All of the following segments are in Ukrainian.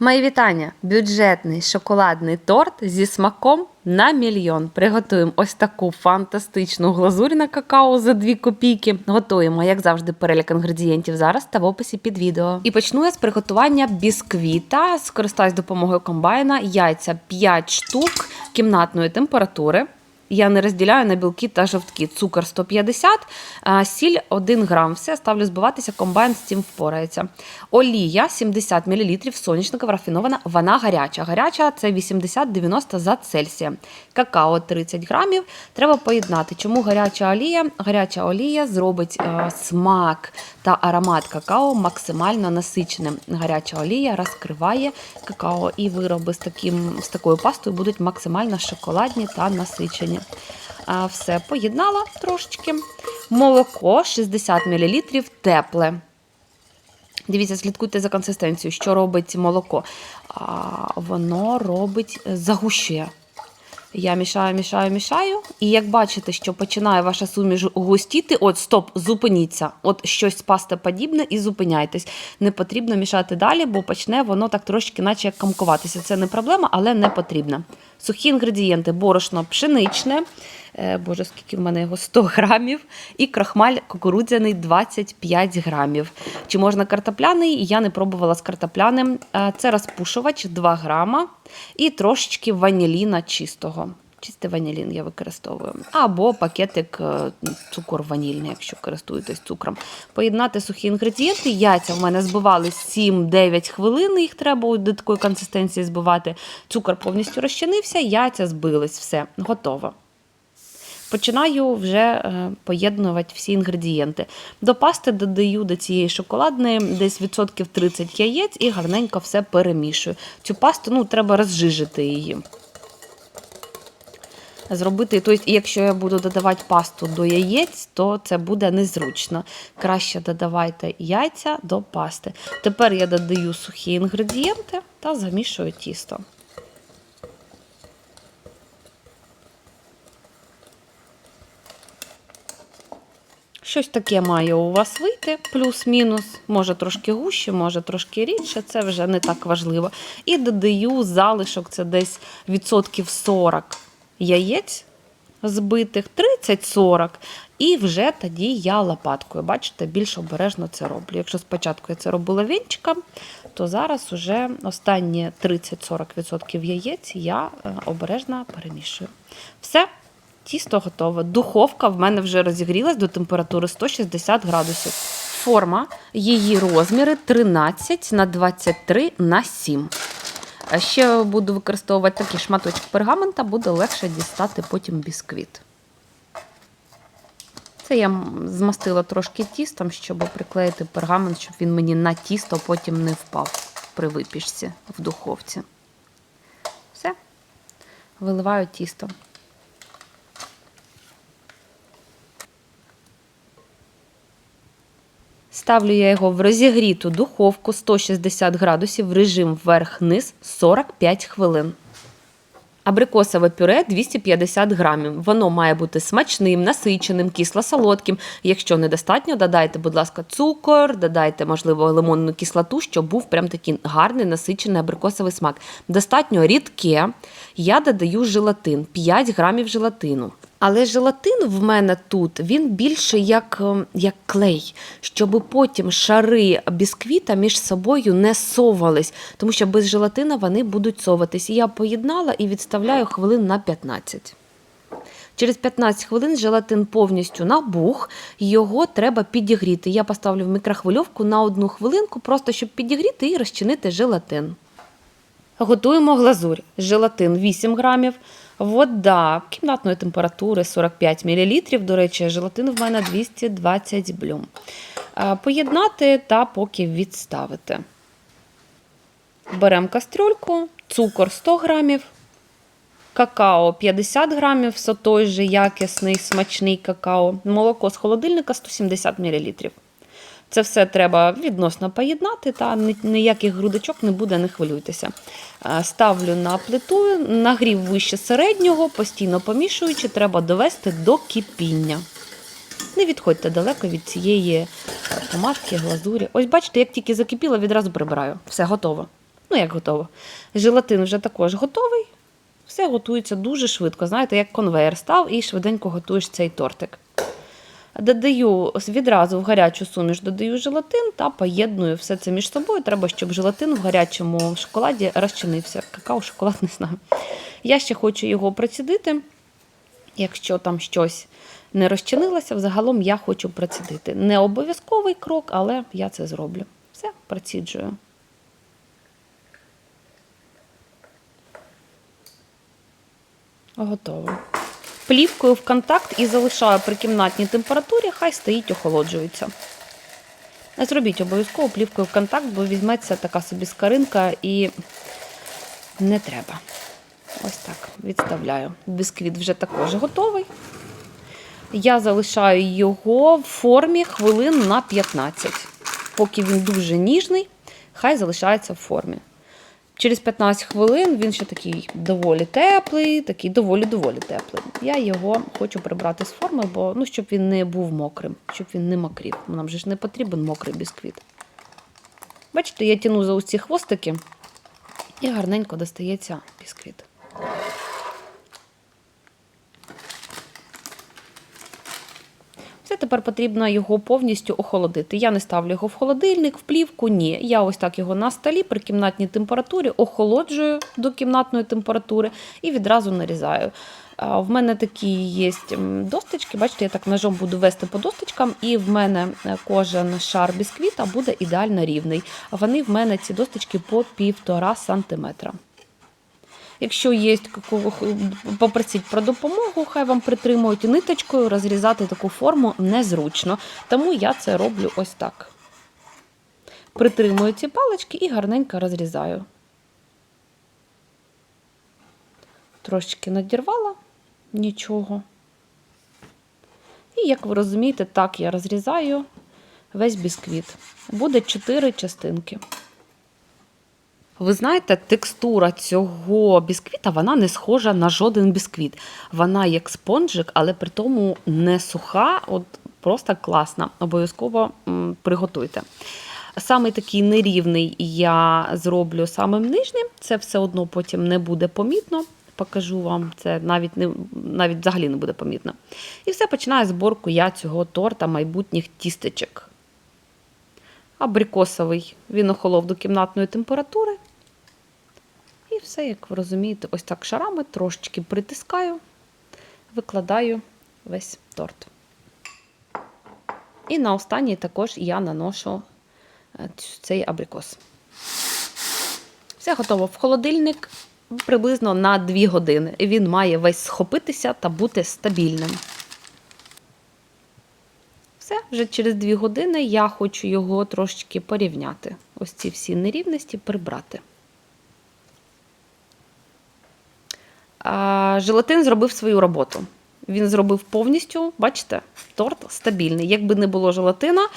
Мої вітання! Бюджетний шоколадний торт зі смаком на мільйон. Приготуємо ось таку фантастичну глазурь на какао за 2 копійки. Готуємо, як завжди, перелік інгредієнтів зараз та в описі під відео. І почну я з приготування бісквіта. Скористаюсь допомогою комбайна. Яйця 5 штук кімнатної температури. Я не розділяю на білки та жовтки. Цукор 150, сіль 1 грам. Все, ставлю збиватися, комбайн з цим впорається. Олія 70 мл, соняшникова рафінована, вона гаряча. Гаряча це 80-90 за Цельсієм. Какао 30 грамів. Треба поєднати. Чому гаряча олія? Гаряча олія зробить е, смак та аромат какао максимально насиченим. Гаряча олія розкриває какао, і вироби з, таким, з такою пастою будуть максимально шоколадні та насичені. А, все, поєднала трошечки. Молоко 60 мл тепле. Дивіться, слідкуйте за консистенцією, що робить молоко. А, воно робить, загущує. Я мішаю, мішаю, мішаю. І як бачите, що починає ваша суміш густіти, от стоп, зупиніться. От щось пастоподібне і зупиняйтесь. Не потрібно мішати далі, бо почне воно так трошки, наче як камкуватися. Це не проблема, але не потрібно. Сухі інгредієнти: борошно пшеничне. Е, Боже, скільки в мене його 100 грамів, і крахмаль кукурудзяний 25 грамів. Чи можна картопляний? Я не пробувала з картопляним. Е, Це розпушувач 2 грама і трошечки ваніліна чистого. Чистий ванілін я використовую. Або пакетик е, цукор ванільний, якщо користуєтесь цукром. Поєднати сухі інгредієнти. Яйця в мене збивали 7-9 хвилин, їх треба до такої консистенції збивати. Цукор повністю розчинився, яйця збились, все, готово. Починаю вже е, поєднувати всі інгредієнти. До пасти додаю до цієї шоколадної десь відсотків 30 яєць і гарненько все перемішую. Цю пасту ну, треба розжижити її. Зробити, тобто, якщо я буду додавати пасту до яєць, то це буде незручно. Краще додавайте яйця до пасти. Тепер я додаю сухі інгредієнти та замішую тісто. Щось таке має у вас вийти, плюс-мінус, може трошки гуще, може трошки рідше, це вже не так важливо. І додаю залишок, це десь відсотків 40 яєць збитих, 30-40. І вже тоді я лопаткою, бачите, більш обережно це роблю. Якщо спочатку я це робила вінчиком, то зараз уже останні 30-40% яєць я е, обережно перемішую. Все. Тісто готове. Духовка в мене вже розігрілась до температури 160 градусів. Форма, її розміри 13 на 23 на 7. А Ще буду використовувати такий шматочок пергамента, буде легше дістати потім бісквіт. Це я змастила трошки тістом, щоб приклеїти пергамент, щоб він мені на тісто потім не впав при випічці в духовці. Все. Виливаю тісто. Ставлю я його в розігріту духовку 160 градусів в режим вверх-низ 45 хвилин. Абрикосове пюре 250 грамів. Воно має бути смачним, насиченим, кисло-солодким. Якщо недостатньо, додайте, будь ласка, цукор, додайте, можливо, лимонну кислоту, щоб був прям такий гарний насичений абрикосовий смак. Достатньо рідке. Я додаю желатин, 5 грамів желатину. Але желатин в мене тут він більше як, ем, як клей, щоб потім шари бісквіта між собою не совались, тому що без желатина вони будуть соватись. І я поєднала і відставляю хвилин на 15. Через 15 хвилин желатин повністю набух, його треба підігріти. Я поставлю в мікрохвильовку на одну хвилинку, просто щоб підігріти і розчинити желатин. Готуємо глазурь. Желатин 8 грамів, вода кімнатної температури 45 мл. До речі, желатин в мене 220 блюм. Поєднати та поки відставити. Беремо кастрюльку, цукор 100 грамів, какао 50 грамів, все той же якісний, смачний какао, молоко з холодильника 170 мл. Це все треба відносно поєднати, та ніяких грудочок не буде, не хвилюйтеся. Е, Ставлю на плиту, нагрів вище середнього, постійно помішуючи, треба довести до кипіння. Не відходьте далеко від цієї е, помадки, глазурі. Ось бачите, як тільки закипіло, відразу прибираю. Все готово. Ну, як готово. Желатин вже також готовий. Все готується дуже швидко. Знаєте, як конвейер став і швиденько готуєш цей тортик. Додаю відразу в гарячу суміш додаю желатин та поєдную все це між собою. Треба, щоб желатин в гарячому шоколаді розчинився. Какао, шоколад не знаю. Я ще хочу його процідити. Якщо там щось не розчинилося, взагалом я хочу процідити. Не обов'язковий крок, але я це зроблю. Все, проціджую. Готово. Плівкою в контакт і залишаю при кімнатній температурі, хай стоїть, охолоджується. Не зробіть обов'язково плівкою в контакт, бо візьметься така собі скаринка і не треба. Ось так, відставляю. Бісквіт вже також готовий. Я залишаю його в формі хвилин на 15. Поки він дуже ніжний, хай залишається в формі. Через 15 хвилин він ще такий доволі теплий, такий доволі-доволі теплий. Я його хочу прибрати з форми, бо ну, щоб він не був мокрим, щоб він не мокрів. Нам же ж не потрібен мокрий бісквіт. Бачите, я тяну за усі хвостики і гарненько достається бісквіт. Тепер потрібно його повністю охолодити. Я не ставлю його в холодильник, в плівку, ні. Я ось так його на столі при кімнатній температурі охолоджую до кімнатної температури і відразу нарізаю. В мене такі є досточки, бачите, я так ножом буду вести по досточкам, і в мене е, кожен шар бісквіта буде ідеально рівний. Вони в мене ці досточки по півтора сантиметра. Якщо є, попросіть про допомогу, хай вам притримують ниточкою, розрізати таку форму незручно. Тому я це роблю ось так. Притримую ці палички і гарненько розрізаю. Трошечки надірвала, нічого. І, як ви розумієте, так я розрізаю весь бісквіт. Буде 4 частинки. Ви знаєте, текстура цього бісквіта вона не схожа на жоден бісквіт. Вона як спонжик, але при тому не суха, от просто класна. Обов'язково приготуйте. Саме такий нерівний я зроблю самим нижнім, це все одно потім не буде помітно. Покажу вам, це навіть не навіть взагалі не буде помітно. І все починаю зборку я цього торта майбутніх тістечок. Абрикосовий він охолов до кімнатної температури. Все, як ви розумієте, ось так шарами трошечки притискаю, викладаю весь торт. І на останній також я наношу е, цей абрикос. Все готово в холодильник приблизно на 2 години. Він має весь схопитися та бути стабільним. Все, вже через 2 години я хочу його трошечки порівняти. Ось ці всі нерівності прибрати. Желатин зробив свою роботу. Він зробив повністю, бачите, торт стабільний. Якби не було желатина,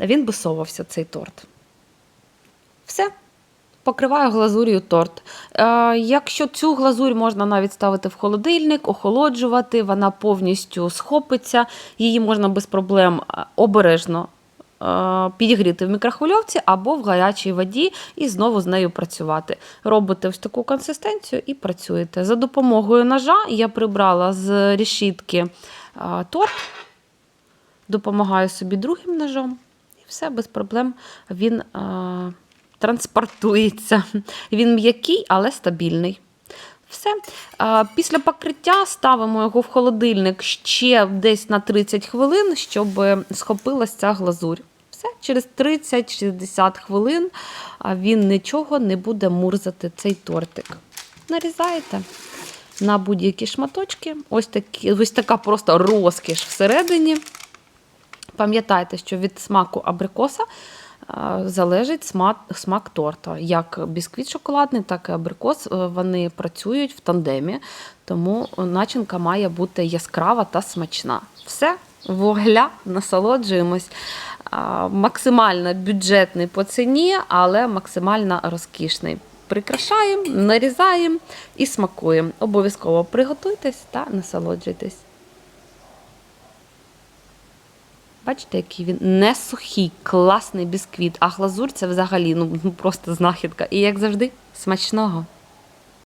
він би совався цей торт. Все. Покриваю глазур'ю торт. Якщо цю глазурь можна навіть ставити в холодильник, охолоджувати, вона повністю схопиться, її можна без проблем обережно підігріти в мікрохвильовці або в гарячій воді і знову з нею працювати. Робите ось таку консистенцію і працюєте. За допомогою ножа я прибрала з решітки е, торт, допомагаю собі другим ножом, і все без проблем він. Е, транспортується. Він м'який, але стабільний. Все. Після покриття ставимо його в холодильник ще десь на 30 хвилин, щоб схопилася ця глазурь. Все, через 30-60 хвилин він нічого не буде мурзати цей тортик. Нарізаєте на будь-які шматочки. Ось, такі, ось така просто розкіш всередині. Пам'ятайте, що від смаку абрикоса залежить смак смак торта. Як бісквіт шоколадний, так і абрикос. е, Вони працюють в тандемі, тому начинка має бути яскрава та смачна. Все, вугля, насолоджуємось. Максимально бюджетний по ціні, але максимально розкішний. Прикрашаємо, нарізаємо і смакуємо. Обов'язково приготуйтесь та насолоджуйтесь. Бачите, який він не сухий, класний бісквіт, а глазур це взагалі ну, ну просто знахідка. І як завжди, смачного.